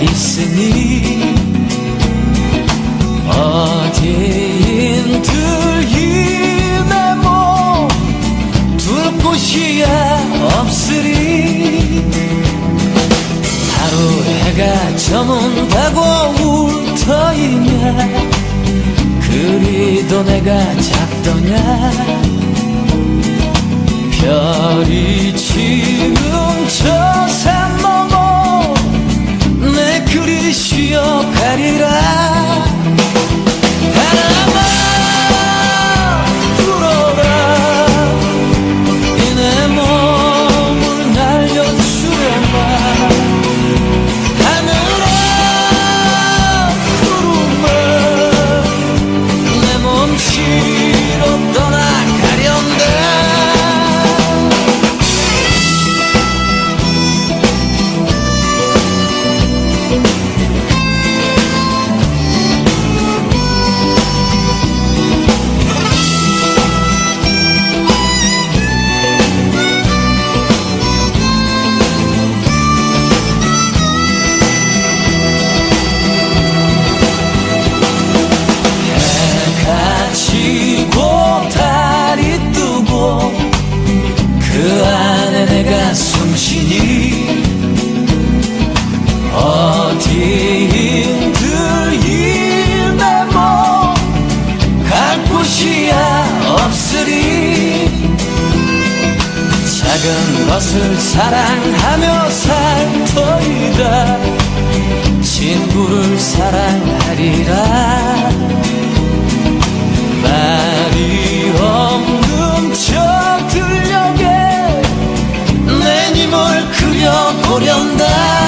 있으니 어디인 들이내 몸둘 곳이 없으리 하루 해가 저문다고 울터이냐 그리도 내가 작더냐 별이 지 작은 것을 사랑하며 살 터이다. 친구를 사랑하리라. 말이 없는 저 들녘에 내 님을 그려보련다.